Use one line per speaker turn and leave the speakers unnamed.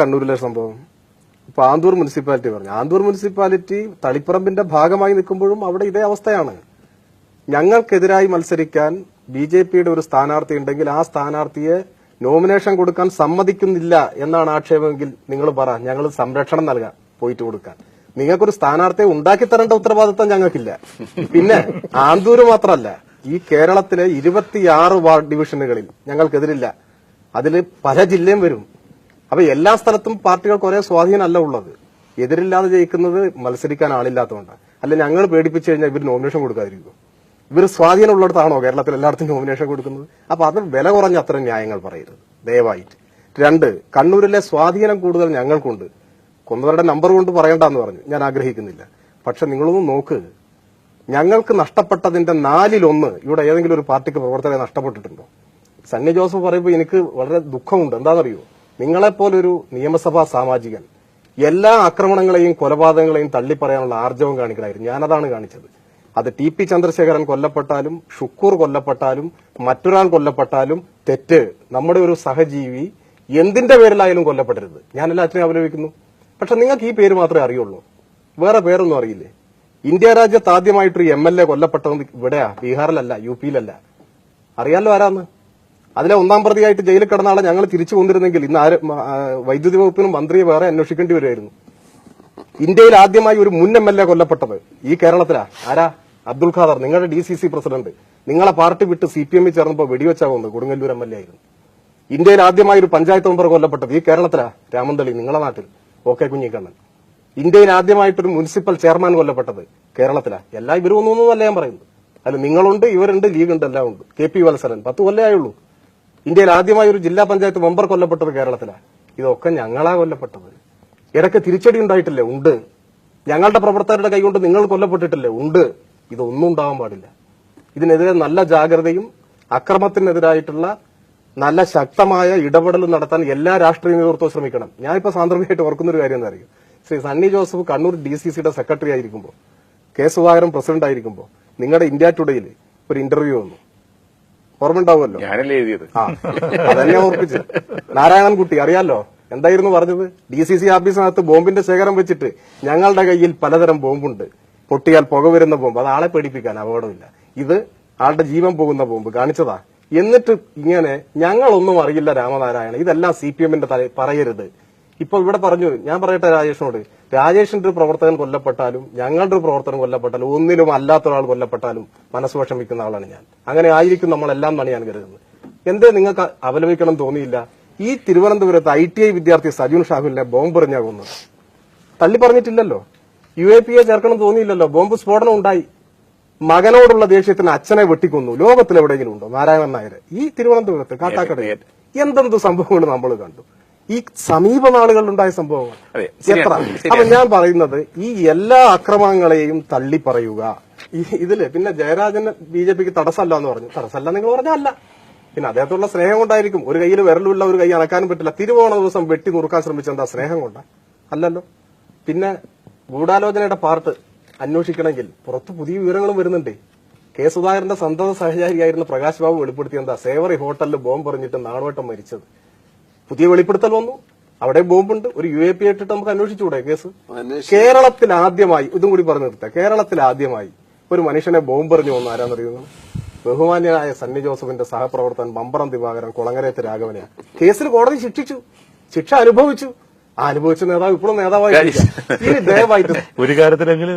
കണ്ണൂരിലെ സംഭവം. ഇപ്പൊ ആന്തൂർ മുനിസിപ്പാലിറ്റി പറഞ്ഞു. ആന്തൂർ മുനിസിപ്പാലിറ്റി തളിപ്പറമ്പിന്റെ ഭാഗമായി നിൽക്കുമ്പോഴും അവിടെ ഇതേ അവസ്ഥയാണ്. ഞങ്ങൾക്കെതിരായി മത്സരിക്കാൻ ബി ജെ പിയുടെ ഒരു സ്ഥാനാർത്ഥി ഉണ്ടെങ്കിൽ ആ സ്ഥാനാർത്ഥിയെ നോമിനേഷൻ കൊടുക്കാൻ സമ്മതിക്കുന്നില്ല എന്നാണ് ആക്ഷേപമെങ്കിൽ നിങ്ങൾ പറ ഞങ്ങൾ സംരക്ഷണം നൽകാം പോയിട്ട് കൊടുക്കാൻ. നിങ്ങൾക്കൊരു സ്ഥാനാർത്ഥിയെ ഉണ്ടാക്കി തരേണ്ട ഉത്തരവാദിത്തം ഞങ്ങൾക്കില്ല. പിന്നെ ആന്തൂര് മാത്രമല്ല ഈ കേരളത്തിലെ ഇരുപത്തിയാറ് വാർഡ് ഡിവിഷനുകളിൽ ഞങ്ങൾക്കെതിരില്ല. അതിൽ പല ജില്ലയും വരും. അപ്പൊ എല്ലാ സ്ഥലത്തും പാർട്ടികൾക്ക് ഒരേ സ്വാധീനമല്ല ഉള്ളത്. എതിരില്ലാതെ ജയിക്കുന്നത് മത്സരിക്കാൻ ആളില്ലാത്തതുകൊണ്ടാണ് അല്ല ഞങ്ങൾ പേടിപ്പിച്ചു കഴിഞ്ഞാൽ ഇവർ നോമിനേഷൻ കൊടുക്കാതിരിക്കും. ഇവർ സ്വാധീനം ഉള്ളിടത്താണോ കേരളത്തിൽ എല്ലായിടത്തും നോമിനേഷൻ കൊടുക്കുന്നത്? അപ്പൊ അത് വില കുറഞ്ഞ അത്ര ന്യായങ്ങൾ പറയരുത്. ദയവായിട്ട്. രണ്ട് കണ്ണൂരിലെ സ്വാധീനം കൂടുതൽ ഞങ്ങൾക്കുണ്ട്. കൊന്നവരുടെ നമ്പർ കൊണ്ട് പറയണ്ടെന്ന് പറഞ്ഞു. ഞാൻ ആഗ്രഹിക്കുന്നില്ല. പക്ഷെ നിങ്ങളൊന്ന് നോക്ക്. ഞങ്ങൾക്ക് നഷ്ടപ്പെട്ടതിന്റെ നാലിലൊന്ന് ഇവിടെ ഏതെങ്കിലും ഒരു പാർട്ടിക്ക് പ്രവർത്തകരെ നഷ്ടപ്പെട്ടിട്ടുണ്ടോ? സണ്ണി ജോസഫ് പറയുമ്പോൾ എനിക്ക് വളരെ ദുഃഖമുണ്ട്. എന്താണെന്നറിയോ? നിങ്ങളെപ്പോലൊരു നിയമസഭാ സാമാജികൻ എല്ലാ ആക്രമണങ്ങളെയും കൊലപാതകങ്ങളെയും തള്ളിപ്പറയാനുള്ള ആർജവം കാണിക്കണമായിരുന്നു. ഞാനതാണ് കാണിച്ചത്. അത് ടി പി ചന്ദ്രശേഖരൻ കൊല്ലപ്പെട്ടാലും ഷുക്കൂർ കൊല്ലപ്പെട്ടാലും മറ്റൊരാൾ കൊല്ലപ്പെട്ടാലും തെറ്റ്. നമ്മുടെ ഒരു സഹജീവി എന്തിന്റെ പേരിലായാലും കൊല്ലപ്പെടരുത്. ഞാൻ എല്ലാത്തിനെയും അപലപിക്കുന്നു. പക്ഷെ നിങ്ങൾക്ക് ഈ പേര് മാത്രമേ അറിയുള്ളൂ. വേറെ പേരൊന്നും അറിയില്ലേ? ഇന്ത്യ രാജ്യത്ത് ആദ്യമായിട്ടൊരു എം എൽ എ കൊല്ലപ്പെട്ടത് ഇവിടെയാ ബീഹാറിലല്ല യു പിയിലല്ല. അറിയാലോ ആരാന്ന്? അതിലെ ഒന്നാം പ്രതിയായിട്ട് ജയിലിൽ കിടന്ന ആളെ ഞങ്ങൾ തിരിച്ചു കൊണ്ടിരുന്നെങ്കിൽ ഇന്ന് ആര് വൈദ്യുതി വകുപ്പിനും മന്ത്രിയെ വേറെ അന്വേഷിക്കേണ്ടി വരുമായിരുന്നു ഇന്ത്യയിൽ ആദ്യമായി ഒരു മുൻ എം എൽ എ കൊല്ലപ്പെട്ടത് ഈ കേരളത്തിലാ. ആരാ? അബ്ദുൾ ഖാദർ നിങ്ങളുടെ ഡി സി സി പ്രസിഡന്റ്. നിങ്ങളെ പാർട്ടി വിട്ട് സി പി എമ്മിൽ ചേർന്നപ്പോൾ വെടിവെച്ചാ കൊന്നത് കൊടുങ്ങല്ലൂർ എം എൽ എ ആയിരുന്നു. ഇന്ത്യയിൽ ആദ്യമായി ഒരു പഞ്ചായത്ത് മെമ്പർ കൊല്ലപ്പെട്ടത് ഈ കേരളത്തിലാ രാമന്തളി നിങ്ങളെ നാട്ടിൽ. ഓക്കെ കുഞ്ഞിക്കണ്ണൻ ഇന്ത്യയിൽ ആദ്യമായിട്ടൊരു മുനിസിപ്പൽ ചെയർമാൻ കൊല്ലപ്പെട്ടത് കേരളത്തിലാ. എല്ലാ ഇവരും ഒന്നൊന്നുമല്ല ഞാൻ പറയുന്നത്. അല്ല നിങ്ങളുണ്ട് ഇവരുണ്ട് ലീഗ് ഉണ്ട് എല്ലാം ഉണ്ട്. കെ പി വത്സരൻ പത്ത് കൊല്ലേ ആയുള്ളൂ. ഇന്ത്യയിൽ ആദ്യമായി ഒരു ജില്ലാ പഞ്ചായത്ത് മെമ്പർ കൊല്ലപ്പെട്ടത് കേരളത്തിലാ. ഇതൊക്കെ ഞങ്ങളാ കൊല്ലപ്പെട്ടത്. ഇടയ്ക്ക് തിരിച്ചടി ഉണ്ടായിട്ടില്ലേ? ഉണ്ട്. ഞങ്ങളുടെ പ്രവർത്തകരുടെ കൈകൊണ്ട് നിങ്ങൾ കൊല്ലപ്പെട്ടിട്ടില്ലേ? ഉണ്ട്. ഇതൊന്നും ഉണ്ടാവാൻ പാടില്ല. ഇതിനെതിരെ നല്ല ജാഗ്രതയും അക്രമത്തിനെതിരായിട്ടുള്ള നല്ല ശക്തമായ ഇടപെടൽ നടത്താൻ എല്ലാ രാഷ്ട്രീയ നേതൃത്വവും ശ്രമിക്കണം. ഞാനിപ്പോ സാന്ദർഭികമായിട്ട് ഓർക്കുന്ന ഒരു കാര്യം എന്താ ശ്രീ സണ്ണി ജോസഫ് കണ്ണൂർ ഡി സി സിയുടെ സെക്രട്ടറി ആയിരിക്കുമ്പോൾ കെ സുധാകരൻ പ്രസിഡന്റ് ആയിരിക്കുമ്പോൾ നിങ്ങളുടെ ഇന്ത്യ ടുഡേയിൽ ഒരു ഇന്റർവ്യൂ വന്നു. ഓർമ്മ ഉണ്ടാവുമല്ലോ
ഞാനല്ലേ എഴുതിയത്?
ആ അതന്നെ ഓർപ്പിച്ച്. നാരായണൻകുട്ടി അറിയാലോ? എന്തായിരുന്നു പറഞ്ഞത്? ഡി സി സി ഓഫീസിനകത്ത് ബോംബിന്റെ ശേഖരം വെച്ചിട്ട് ഞങ്ങളുടെ കയ്യിൽ പലതരം ബോംബുണ്ട്. പൊട്ടിയാൽ പുക വരുന്ന ബോംബ്. അത് ആളെ പേടിപ്പിക്കാൻ അപകടമില്ല. ഇത് ആളുടെ ജീവൻ പോകുന്ന ബോംബ്. കാണിച്ചതാ. എന്നിട്ട് ഇങ്ങനെ ഞങ്ങളൊന്നും അറിയില്ല രാമനാരായണ ഇതെല്ലാം സി പി എമ്മിന്റെ തല പറയരുത്. ഇപ്പൊ ഇവിടെ പറഞ്ഞു ഞാൻ പറയട്ടെ രാജേഷിനോട് രാജേഷിന്റെ ഒരു പ്രവർത്തകൻ കൊല്ലപ്പെട്ടാലും ഞങ്ങളുടെ ഒരു പ്രവർത്തകൻ കൊല്ലപ്പെട്ടാലും ഒന്നിലും അല്ലാത്ത ഒരാൾ കൊല്ലപ്പെട്ടാലും മനസ്സ് വിഷമിക്കുന്ന ആളാണ് ഞാൻ. അങ്ങനെ ആയിരിക്കും നമ്മളെല്ലാം എന്നാണ് ഞാൻ കരുതുന്നത്. എന്തേ നിങ്ങൾക്ക് അപലപിക്കണം തോന്നിയില്ല? ഈ തിരുവനന്തപുരത്ത് ഐ ടി ഐ വിദ്യാർത്ഥി സജുൻ ഷാഹുലിനെ ബോംബ് എറിഞ്ഞാ കൊന്നത്. തള്ളി പറഞ്ഞിട്ടില്ലല്ലോ? യു എ പി എ ചേർക്കണം തോന്നിയില്ലല്ലോ? ബോംബ് സ്ഫോടനം ഉണ്ടായി. മകനോടുള്ള ദേഷ്യത്തിന് അച്ഛനെ വെട്ടിക്കൊന്നു. ലോകത്തിൽ എവിടെയെങ്കിലും ഉണ്ടോ? നാരായണൻ നായർ ഈ തിരുവനന്തപുരത്ത് കാട്ടാക്കടയിൽ. എന്തെന്ത് സംഭവങ്ങൾ നമ്മൾ കണ്ടു? ഈ സമീപ നാളുകളിലുണ്ടായ സംഭവങ്ങൾ. എത്ര. അപ്പൊ ഞാൻ പറയുന്നത് ഈ എല്ലാ അക്രമങ്ങളെയും തള്ളി പറയുക ഇതിൽ പിന്നെ ജയരാജൻ ബി ജെ പിക്ക് തടസ്സമല്ല എന്ന് പറഞ്ഞു. തടസ്സമല്ല നിങ്ങൾ പറഞ്ഞല്ല പിന്നെ അദ്ദേഹത്തോടുള്ള സ്നേഹം കൊണ്ടായിരിക്കും. ഒരു കയ്യിൽ വിരലുള്ള ഒരു കൈ അനക്കാനും പറ്റില്ല. തിരുവോണ ദിവസം വെട്ടി നുറുക്കാൻ ശ്രമിച്ച എന്താ സ്നേഹം കൊണ്ട? അല്ലല്ലോ. പിന്നെ ഗൂഢാലോചനയുടെ പാർട്ട് അന്വേഷിക്കണമെങ്കിൽ പുറത്ത് പുതിയ വിവരങ്ങളും വരുന്നുണ്ട്. കെ സുധാകരന്റെ സന്തത സഹചാരിയായിരുന്ന പ്രകാശ് ബാബു വെളിപ്പെടുത്തിയ എന്താ സേവറി ഹോട്ടലിൽ ബോംബ് പറഞ്ഞിട്ട് നാടുവട്ടം മരിച്ചത്. പുതിയ വെളിപ്പെടുത്തൽ വന്നു. അവിടെ ബോംബുണ്ട്. ഒരു യു എ പി ഇട്ടിട്ട് നമുക്ക് അന്വേഷിച്ചുകൂടെ കേസ്? കേരളത്തിൽ ആദ്യമായി ഇതും കൂടി പറഞ്ഞു നിർത്താം. കേരളത്തിൽ ആദ്യമായി ഒരു മനുഷ്യനെ ബോംബെറിഞ്ഞു വന്നു ആരാന്നറിയുന്നു? ബഹുമാന്യനായ സണ്ണി ജോസഫിന്റെ സഹപ്രവർത്തകൻ ബമ്പറം ദിവാകരൻ കുളങ്ങരയത്ത് രാഘവനെയാണ്. കേസിൽ കോടതി ശിക്ഷിച്ചു. ശിക്ഷ അനുഭവിച്ചു. ആ അനുഭവിച്ച നേതാവ് ഇപ്പോഴും നേതാവായി ദയവായിട്ട്
ഒരു കാര്യത്തിലെങ്കിലും